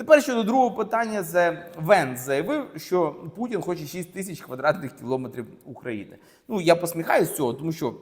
Тепер щодо другого питання, це Венс заявив, що Путін хоче 6 тисяч квадратних кілометрів України. Ну я посміхаюсь з цього, тому що.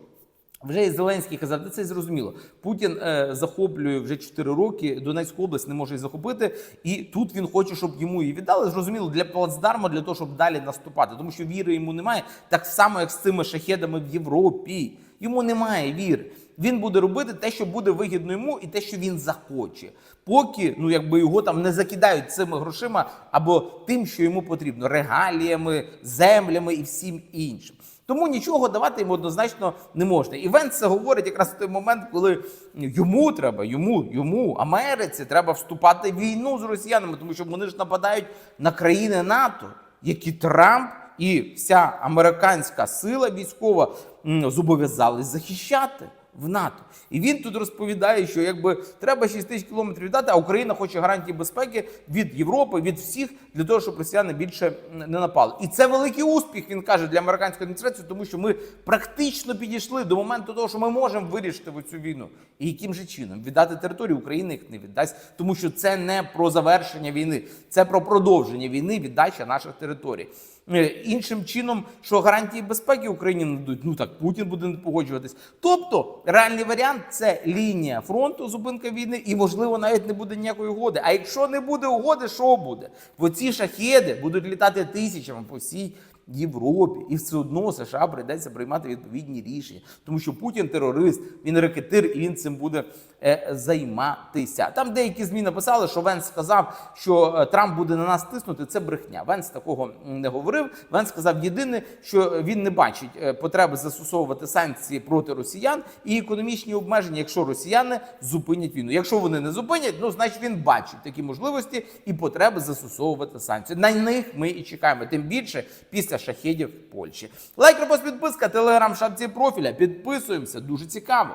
Вже і Зеленський казав, та це зрозуміло. Путін е, захоплює вже 4 роки. Донецьку область не може її захопити, і тут він хоче, щоб йому її віддали. Зрозуміло, для плацдарму, для того, щоб далі наступати, тому що віри йому немає, так само як з цими шахедами в Європі. Йому немає віри. Він буде робити те, що буде вигідно йому, і те, що він захоче, поки ну якби його там не закидають цими грошима або тим, що йому потрібно, регаліями, землями і всім іншим. Тому нічого давати йому однозначно не можна. І Венс це говорить якраз в той момент, коли йому треба, йому, йому, Америці, треба вступати в війну з росіянами, тому що вони ж нападають на країни НАТО, які Трамп і вся американська сила військова зобов'язались захищати. В НАТО. І він тут розповідає, що якби треба 6 тисяч кілометрів віддати, а Україна хоче гарантії безпеки від Європи, від всіх для того, щоб росіяни більше не напали. І це великий успіх, він каже, для американської адміністрації, тому що ми практично підійшли до моменту того, що ми можемо вирішити цю війну. І яким же чином віддати територію України їх не віддасть, тому що це не про завершення війни, це про продовження війни, віддача наших територій. Е, Іншим чином, що гарантії безпеки Україні надуть, ну так Путін буде не погоджуватись. Тобто реальний варіант це лінія фронту, зупинка війни, і можливо навіть не буде ніякої угоди. А якщо не буде угоди, що буде? Бо ці шахеди будуть літати тисячами по всій. Європі і все одно США прийдеться приймати відповідні рішення, тому що Путін терорист, він рекетир і він цим буде е, займатися. Там деякі змі написали, що Венс сказав, що е, Трамп буде на нас тиснути. Це брехня. Венс такого не говорив. Венс сказав єдине, що він не бачить е, потреби застосовувати санкції проти росіян і економічні обмеження, якщо росіяни зупинять війну. Якщо вони не зупинять, ну значить він бачить такі можливості і потреби застосовувати санкції. На них ми і чекаємо. Тим більше після шахедів в Польщі. Лайк, репост, підписка, телеграм, шапці профіля. Підписуємося. Дуже цікаво.